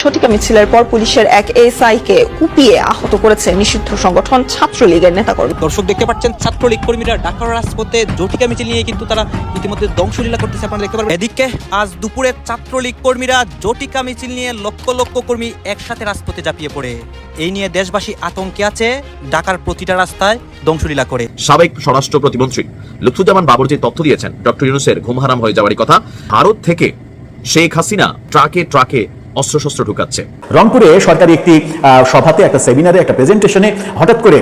শটিকা মিছিলের পর পুলিশের এক এসআই কে কুপিয়ে আহত করেছে নিষিদ্ধ সংগঠন ছাত্রলীগের নেতাকর্মী। দর্শক দেখতে পাচ্ছেন ছাত্রলীগ কর্মীরা ঢাকার রাজপথে জটিকা মিছিল নিয়ে কিন্তু তারা ইতিমধ্যে ধ্বংসলীলা করতেছে আপনারা দেখতে পারবেন। এদিকে আজ দুপুরে ছাত্রলীগ কর্মীরা জটিকা মিছিল নিয়ে লক্ষ লক্ষ কর্মী একসাথে রাজপথে ঝাঁপিয়ে পড়ে। এই নিয়ে দেশবাসী আতঙ্কে আছে ঢাকার প্রতিটা রাস্তায় ধ্বংসলীলা করে। সাবেক স্বরাষ্ট্র প্রতিমন্ত্রী লুৎফুজ্জামান বাবর যে তথ্য দিয়েছেন ডক্টর ইউনুসের ঘুম হারাম হয়ে যাওয়ারই কথা ভারত থেকে শেখ হাসিনা ট্রাকে ট্রাকে অস্ত্রশস্ত্র ঢুকাচ্ছে। রংপুরে সরকারি একটি আহ, সভাতে একটা সেমিনারে একটা প্রেজেন্টেশনে হঠাৎ করে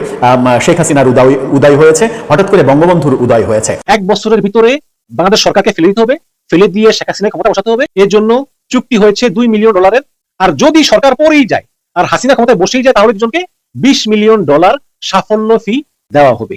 শেখ হাসিনার উদয় উদয় হয়েছে। হঠাৎ করে বঙ্গবন্ধুর উদয় হয়েছে। এক বছরের ভিতরে বাংলাদেশ সরকারকে ফেলে দিতে হবে ফেলে দিয়ে শেখ হাসিনা ক্ষমতা বসাতে হবে। এর জন্য চুক্তি হয়েছে দুই মিলিয়ন ডলারের। আর যদি সরকার পরেই যায় আর হাসিনা ক্ষমতায় বসেই যায় তাহলে দুজনকে বিশ মিলিয়ন ডলার সাফল্য ফি দেওয়া হবে।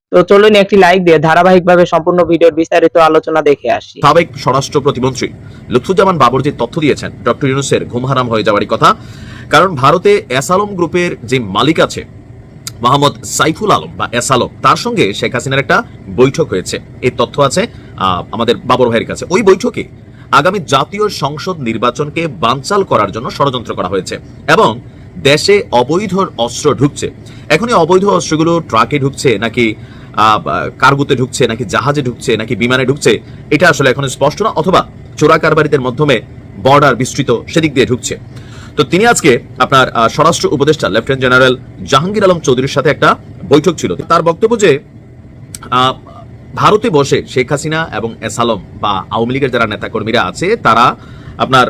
তো চলুন একটি লাইক দিয়ে ধারাবাহিকভাবে সম্পূর্ণ ভিডিওর বিস্তারিত আলোচনা দেখে আসি। সাবেক স্বরাষ্ট্র প্রতিমন্ত্রী লুৎফুজ্জামান বাবর যে তথ্য দিয়েছেন, ডক্টর ইউনুসের ঘুম হারাম হয়ে যাওয়ারই কথা, কারণ ভারতে এসালম গ্রুপের যে মালিক আছে, মোহাম্মদ সাইফুল আলম বা এস আলম তার সঙ্গে শেখ হাসিনার একটা বৈঠক হয়েছে। এই তথ্য আছে আমাদের বাবর ভাইয়ের কাছে। ওই বৈঠকে আগামী জাতীয় সংসদ নির্বাচনকে বানচাল করার জন্য ষড়যন্ত্র করা হয়েছে এবং দেশে অবৈধ অস্ত্র ঢুকছে। এখন এই অবৈধ অস্ত্রগুলো ট্রাকে ঢুকছে নাকি কার্গোতে ঢুকছে, নাকি জাহাজে ঢুকছে, নাকি বিমানে ঢুকছে, এটা আসলে এখন স্পষ্ট না, অথবা চোরা কারবারিদের মাধ্যমে বর্ডার বিস্তৃত সেদিক দিয়ে ঢুকছে। তো তিনি আজকে আপনার স্বরাষ্ট্র উপদেষ্টা, লেফটেন্যান্ট জেনারেল জাহাঙ্গীর আলম চৌধুরীর সাথে একটা বৈঠক ছিল। তার বক্তব্য যে ভারতে বসে শেখ হাসিনা এবং এস আলম বা আওয়ামী লীগের যারা নেতাকর্মীরা আছে, তারা আপনার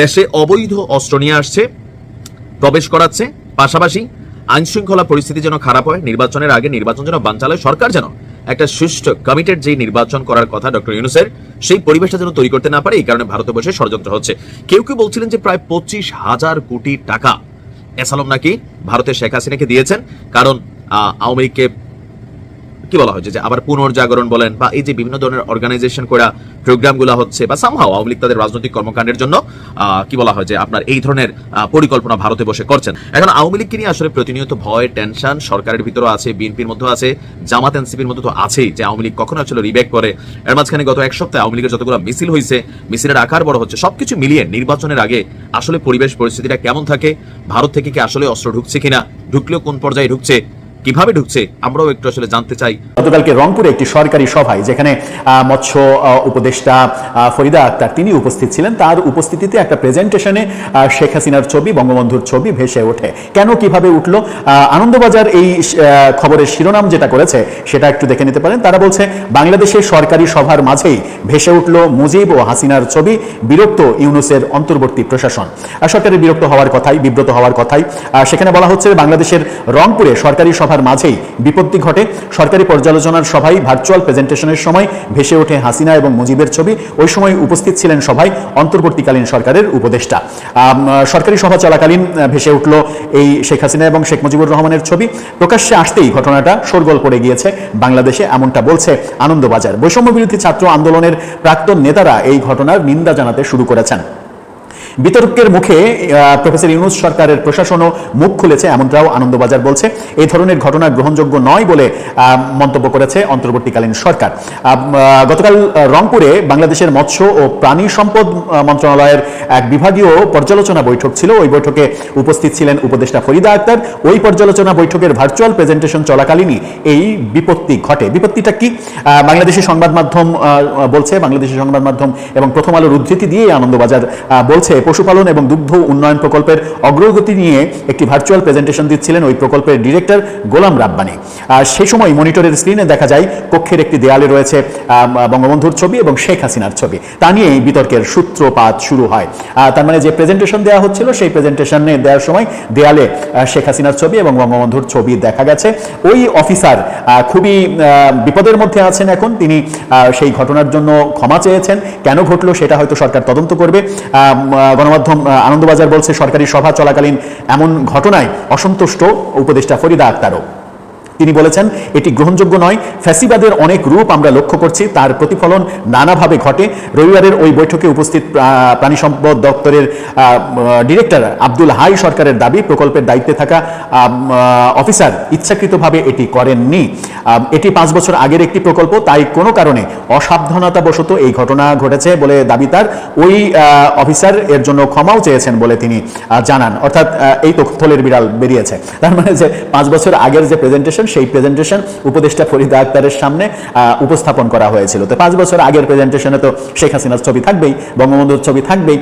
দেশে অবৈধ অস্ত্র নিয়ে আসছে, প্রবেশ করাচ্ছে, পাশাপাশি আইন শৃঙ্খলা পরিস্থিতি যেন খারাপ হয়, নির্বাচনের আগে নির্বাচন যেন বাঞ্চালয়, সরকার যেন একটা সুষ্ঠু কমিটেড যে নির্বাচন করার কথা ডক্টর ইউনুসের, সেই পরিবেশটা যেন তৈরি করতে না পারে, এই কারণে ভারতবর্ষে ষড়যন্ত্র হচ্ছে। কেউ কেউ বলছিলেন যে প্রায় পঁচিশ হাজার কোটি টাকা এসালম নাকি ভারতের শেখ হাসিনাকে দিয়েছেন, কারণ আওয়ামী লীগকে কি বলা হয়েছে? যে আবার পুনর্জাগরণ বলেন বা এই যে বিভিন্ন ধরনের অর্গানাইজেশন করা প্রোগ্রামগুলো হচ্ছে বা সামহাও আওয়ামী লীগ তাদের রাজনৈতিক কর্মকাণ্ডের জন্য কি বলা হয় যে আপনার এই ধরনের পরিকল্পনা ভারতে বসে করছেন। এখন আওয়ামী লীগকে নিয়ে আসলে প্রতিনিয়ত ভয় টেনশন সরকারের ভিতরে আছে, বিএনপির মধ্যে আছে, জামাত এনসিপির মধ্যে তো আছেই, যে আওয়ামী লীগ কখনো আসলে রিব্যাক করে। এর মাঝখানে গত এক সপ্তাহে আওয়ামী লীগের যতগুলো মিছিল হয়েছে মিছিলের আকার বড় হচ্ছে, সবকিছু মিলিয়ে নির্বাচনের আগে আসলে পরিবেশ, পরিস্থিতিটা কেমন থাকে, ভারত থেকে কি আসলে অস্ত্র ঢুকছে কিনা, ঢুকলেও কোন পর্যায়ে ঢুকছে কীভাবে ঢুকছে, আমরাও একটু আসলে জানতে চাই। গতকালকে রংপুরে একটি সরকারি সভায় যেখানে মৎস্য উপদেষ্টা ফরিদা আক্তার তিনি উপস্থিত ছিলেন। তার উপস্থিতিতে একটা প্রেজেন্টেশনে শেখ হাসিনার ছবি, বঙ্গবন্ধুর ছবি ভেসে ওঠে। কেন কীভাবে উঠল? আনন্দবাজার এই খবরের শিরোনাম যেটা করেছে, সেটা একটু দেখে নিতে পারেন। তারা বলছে, বাংলাদেশের সরকারি সভার মাঝেই ভেসে উঠল মুজিব ও হাসিনার ছবি, বিরক্ত ইউনুসের অন্তর্বর্তী প্রশাসন। সরকারের বিরক্ত হওয়ার কথাই, বিব্রত হওয়ার কথাই। সেখানে বলা হচ্ছে, বাংলাদেশের রংপুরে সরকারি সভার মাঝেই বিপত্তি ঘটে। সরকারি পর্যালোচনার সভায় ভার্চুয়াল প্রেজেন্টেশনের সময় ভেসে ওঠে হাসিনা এবং মুজিবের ছবি। ওই সময় উপস্থিত ছিলেন সভায় অন্তর্বর্তীকালীন সরকারের উপদেষ্টা। সরকারি সভা চলাকালীন ভেসে উঠল এই শেখ হাসিনা এবং শেখ মুজিবুর রহমানের ছবি। প্রকাশ্যে আসতেই ঘটনাটা শোরগোল পড়ে গিয়েছে বাংলাদেশে, এমনটা বলছে আনন্দবাজার। বৈষম্য বিরোধী ছাত্র আন্দোলনের প্রাক্তন নেতারা এই ঘটনার নিন্দা জানাতে শুরু করেছেন। বিতর্কের মুখে প্রফেসর ইউনুস সরকারের প্রশাসনও মুখ খুলেছে এমনটাও আনন্দবাজার বলছে। এই ধরনের ঘটনা গ্রহণযোগ্য নয় বলে মন্তব্য করেছে অন্তর্বর্তীকালীন সরকার। গতকাল রংপুরে বাংলাদেশের মৎস্য ও প্রাণী সম্পদ মন্ত্রণালয়ের এক বিভাগীয় পর্যালোচনা বৈঠক ছিল। ওই বৈঠকে উপস্থিত ছিলেন উপদেষ্টা ফরিদা আক্তার। ওই পর্যালোচনা বৈঠকের ভার্চুয়াল প্রেজেন্টেশন চলাকালীনই এই বিপত্তি ঘটে। বিপত্তিটা কি? আহ, বাংলাদেশি সংবাদ মাধ্যম বলছে বাংলাদেশি সংবাদ মাধ্যম এবং প্রথম আলোর উদ্ধৃতি দিয়ে আনন্দবাজার বলছে পশুপালন এবং দুগ্ধ উন্নয়ন প্রকল্পের অগ্রগতি নিয়ে একটি ভার্চুয়াল প্রেজেন্টেশন দিচ্ছিলেন ওই প্রকল্পের ডিরেক্টর গোলাম রাব্বানি। আর সেই সময় মনিটরের স্ক্রিনে দেখা যায় কক্ষের একটি দেয়ালে রয়েছে বঙ্গবন্ধুর ছবি এবং শেখ হাসিনার ছবি। তা নিয়েই বিতর্কের সূত্রপাত শুরু হয়। তার মানে যে প্রেজেন্টেশন দেওয়া হচ্ছিল, সেই প্রেজেন্টেশনে দেওয়ার সময় দেয়ালে শেখ হাসিনার ছবি এবং বঙ্গবন্ধুর ছবি দেখা গেছে। ওই অফিসার খুবই বিপদের মধ্যে আছেন এখন। তিনি সেই ঘটনার জন্য ক্ষমা চেয়েছেন। কেন ঘটলো সেটা হয়তো সরকার তদন্ত করবে। গণমাধ্যম আনন্দবাজার বলছে সরকারি সভা চলাকালীন এমন ঘটনায় অসন্তুষ্ট উপদেষ্টা ফরিদা আক্তারও। তিনি বলেছেন, এটি গ্রহণযোগ্য নয়। ফ্যাসিবাদের অনেক রূপ আমরা লক্ষ্য করছি। তার প্রতিফলন নানাভাবে ঘটে। রবিবারের ওই বৈঠকে উপস্থিত প্রাণী সম্পদ দপ্তরের ডিরেক্টর আব্দুল হাই সরকারের দাবি, প্রকল্পের দায়িত্বে থাকা অফিসার ইচ্ছাকৃতভাবে এটি করেননি। এটি পাঁচ বছর আগের একটি প্রকল্প, তাই কোনো কারণে অসাবধানতাবশত এই ঘটনা ঘটেছে বলে দাবি তার। ওই অফিসার এর জন্য ক্ষমাও চেয়েছেন বলে তিনি জানান। অর্থাৎ এই তো থলের বিড়াল বেরিয়েছে। তার মানে যে পাঁচ বছর আগের যে প্রেজেন্টেশন সেই প্রেজেন্টেশন উপদেষ্টা ফরিদা আক্তারের সামনে উপস্থাপন করা হয়েছিল। তো পাঁচ বছর আগের প্রেজেন্টেশনে তো শেখ হাসিনার ছবি থাকবেই, বঙ্গবন্ধুর ছবি থাকবেই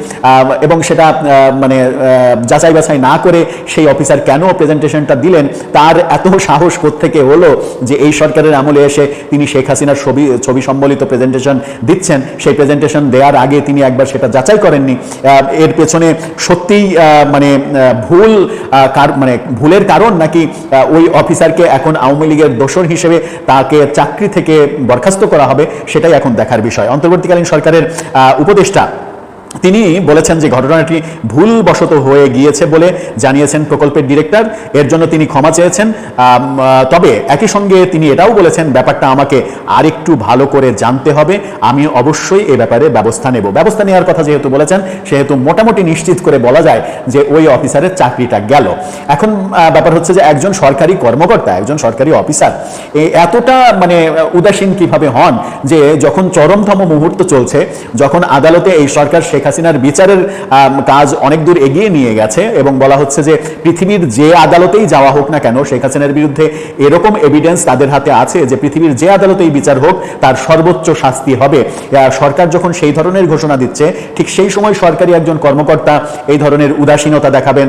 এবং সেটা মানে যাচাই বাছাই না করে সেই অফিসার কেন প্রেজেন্টেশনটা দিলেন, তার এত সাহস থেকে হলো যে এই সরকারের আমলে এসে তিনি শেখ হাসিনার ছবি ছবি সম্বলিত প্রেজেন্টেশন দিচ্ছেন, সেই প্রেজেন্টেশন দেওয়ার আগে তিনি একবার সেটা যাচাই করেননি। এর পেছনে সত্যিই মানে ভুল মানে ভুলের কারণ নাকি ওই অফিসারকে এখন আওয়ামী লীগের দোষর হিসেবে তাকে চাকরি থেকে বরখাস্ত করা হবে, সেটাই এখন দেখার বিষয়। অন্তর্বর্তীকালীন সরকারের উপদেষ্টা তিনি বলেছেন যে ঘটনাটি ভুলবশত হয়ে গিয়েছে বলে জানিয়েছেন প্রকল্পের ডিরেক্টর। এর জন্য তিনি ক্ষমা চেয়েছেন। তবে একই সঙ্গে তিনি এটাও বলেছেন, ব্যাপারটা আমাকে আরেকটু ভালো করে জানতে হবে। আমি অবশ্যই এ ব্যাপারে ব্যবস্থা নেব। ব্যবস্থা নেওয়ার কথা যেহেতু বলেছেন, সেহেতু মোটামুটি নিশ্চিত করে বলা যায় যে ওই অফিসারের চাকরিটা গেল। এখন ব্যাপার হচ্ছে যে একজন সরকারি কর্মকর্তা, একজন সরকারি অফিসার এতটা মানে উদাসীন কীভাবে হন যে যখন চরমতম মুহূর্ত চলছে, যখন আদালতে এই সরকার শেখ হাসিনার বিচারের কাজ অনেক দূর এগিয়ে নিয়ে গেছে এবং বলা হচ্ছে যে পৃথিবীর যে আদালতেই যাওয়া হোক না কেন, শেখ হাসিনার বিরুদ্ধে এরকম এভিডেন্স তাদের হাতে আছে যে পৃথিবীর যে আদালতেই বিচার হোক, তার সর্বোচ্চ শাস্তি হবে। সরকার যখন সেই ধরনের ঘোষণা দিচ্ছে, ঠিক সেই সময় সরকারি একজন কর্মকর্তা এই ধরনের উদাসীনতা দেখাবেন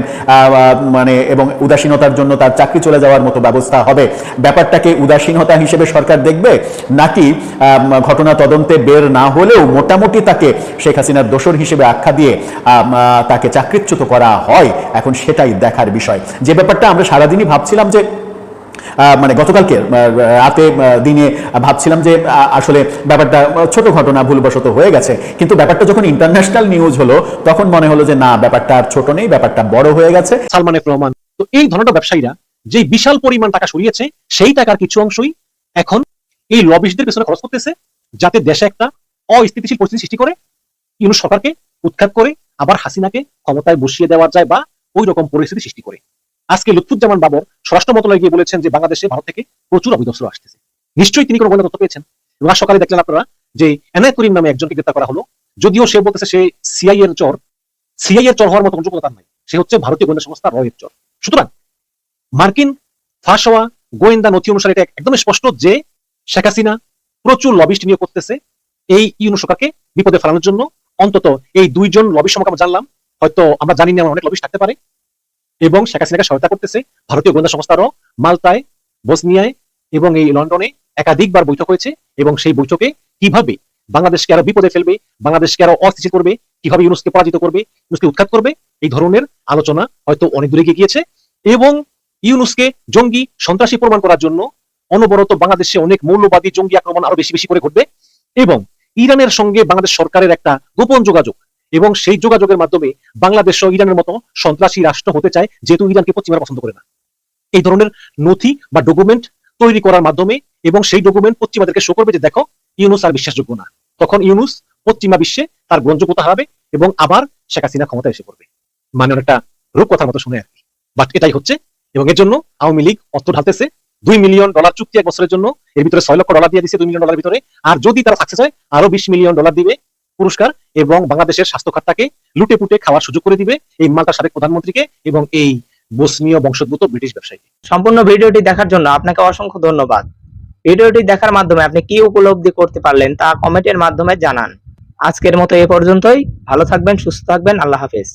মানে এবং উদাসীনতার জন্য তার চাকরি চলে যাওয়ার মতো ব্যবস্থা হবে। ব্যাপারটাকে উদাসীনতা হিসেবে সরকার দেখবে? নাকি ঘটনা তদন্তে বের না হলেও মোটামুটি তাকে শেখ হাসিনার দোষর হিসেবে আখ্যা দিয়ে তাকে চাকরিচ্যুত করা হয়, এখন সেটাই দেখার বিষয়। যে ব্যাপারটা আমরা সারাদিনই ভাবছিলাম যে মানে গতকালকে রাতে দিনে ভাবছিলাম যে আসলে ব্যাপারটা ছোট ঘটনা ভুলবশত হয়ে গেছে। কিন্তু ব্যাপারটা যখন ইন্টারন্যাশনাল নিউজ হলো, তখন মনে হলো যে, না, ব্যাপারটা আর ছোট নেই, ব্যাপারটা বড় হয়ে গেছে। সালমান এফ রহমান, তো এই ধরনের ব্যবসায়ীরা যে বিশাল পরিমাণ টাকা সরিয়েছে, সেই টাকার কিছু অংশই এখন এই লবিস্টদের পেছনে খরচ করতেছে, যাতে দেশে একটা অস্থিতিশীল পরিস্থিতি সৃষ্টি করে ইউনুস সরকারকে উৎখাত করে আবার হাসিনাকে ক্ষমতায় বসিয়ে দেওয়া যায় বা ওই রকম পরিস্থিতি সৃষ্টি করে। আজকে লুৎফুজ্জামান বাবর স্বরাষ্ট্র মন্ত্রণালয়ে গিয়ে বলেছেন যে বাংলাদেশে ভারত থেকে প্রচুর অবৈধ অস্ত্র আসতেছে। নিশ্চয়ই তিনি কোনো গোয়েন্দা তথ্য পেয়েছেন। এবং আজ সকালে দেখলেন আপনারা যে এনায়ত করিম নামে একজনকে গ্রেপ্তার করা হলো। যদিও সে বলতেছে সে সিআই এর চর সিআই এর চর হওয়ার মতো যোগ্যতা তার নাই। সে হচ্ছে ভারতীয় গোয়েন্দা সংস্থা রয়ের চর। সুতরাং মার্কিন ফাঁস হওয়া গোয়েন্দা নথি অনুসারে এটা একদম স্পষ্ট যে শেখ হাসিনা প্রচুর লবিস্ট নিয়োগ করতেছে এই ইউনু সরকারকে বিপদে ফেলানোর জন্য। অন্তত এই দুইজন লবির সম্পর্কে আমরা জানলাম। হয়তো আমরা জানি না অনেক লবিস্ট থাকতে পারে। এবং শেখ হাসিনাকে সহায়তা করতেছে ভারতীয় গোয়েন্দা সংস্থারও মালতায়, বসনিয়ায় এবং এই লন্ডনে একাধিকবার বৈঠক হয়েছে এবং সেই বৈঠকে কীভাবে বাংলাদেশকে আরও বিপদে ফেলবে, বাংলাদেশকে আরও অস্থিতিশীল করবে, কীভাবে ইউনুসকে পরাজিত করবে, ইউনুসকে উৎখাত করবে, এই ধরনের আলোচনা হয়তো অনেক দূরে এগিয়ে গিয়েছে। এবং ইউনুসকে জঙ্গি সন্ত্রাসী প্রমাণ করার জন্য অনবরত বাংলাদেশে অনেক মৌলবাদী জঙ্গি আক্রমণ আরও বেশি বেশি করে ঘটবে। এবং ইরানের সঙ্গে বাংলাদেশ সরকারের একটা গোপন যোগাযোগ। এবং সেই যোগাযোগের মাধ্যমে বাংলাদেশ ইরানের মতো সন্ত্রাসী রাষ্ট্র হতে চায়, যেহেতু ইরানকে পশ্চিমারা পছন্দ করে না। এই ধরনের নথি বা ডকুমেন্ট তৈরি করার মাধ্যমে এবং সেই ডকুমেন্ট পশ্চিমাদেরকে শো করবে যে, দেখো, ইউনুস আর বিশ্বাসযোগ্য না। তখন ইউনুস পশ্চিমা বিশ্বে তার গ্রহণযোগ্যতা হারাবে এবং আবার শেখ হাসিনা ক্ষমতা এসে পড়বে। মানে অনেকটা রূপকথার মতো শুনে আর কি। বাট এটাই হচ্ছে এবং এর জন্য আওয়ামী লীগ অর্থ ঢালতেছে দুই মিলিয়ন ডলার চুক্তি এক বছরের জন্য। এর ভিতরে ছয় লক্ষ ডলার দিয়ে দিচ্ছে দুই মিলিয়ন ডলার ভিতরে। আর যদি তারা সাকসেস হয়, আরও বিশ মিলিয়ন ডলার দিবে পুরস্কার এবং বাংলাদেশের স্বাস্থ্য খাতটাকে লুটে পুটে খাওয়ার সুযোগ করে দিবে এই মালটার সাবেক প্রধানমন্ত্রীকে এবং এই বসনীয় বংশোদ্ভূত ব্রিটিশ ব্যবসায়ীকে। সম্পূর্ণ ভিডিওটি দেখার জন্য আপনাকে অসংখ্য ধন্যবাদ। ভিডিওটি দেখার মাধ্যমে আপনি কি উপলব্ধি করতে পারলেন তা কমেন্টের মাধ্যমে জানান। আজকের মতো এ পর্যন্তই। ভালো থাকবেন, সুস্থ থাকবেন। আল্লাহ হাফেজ।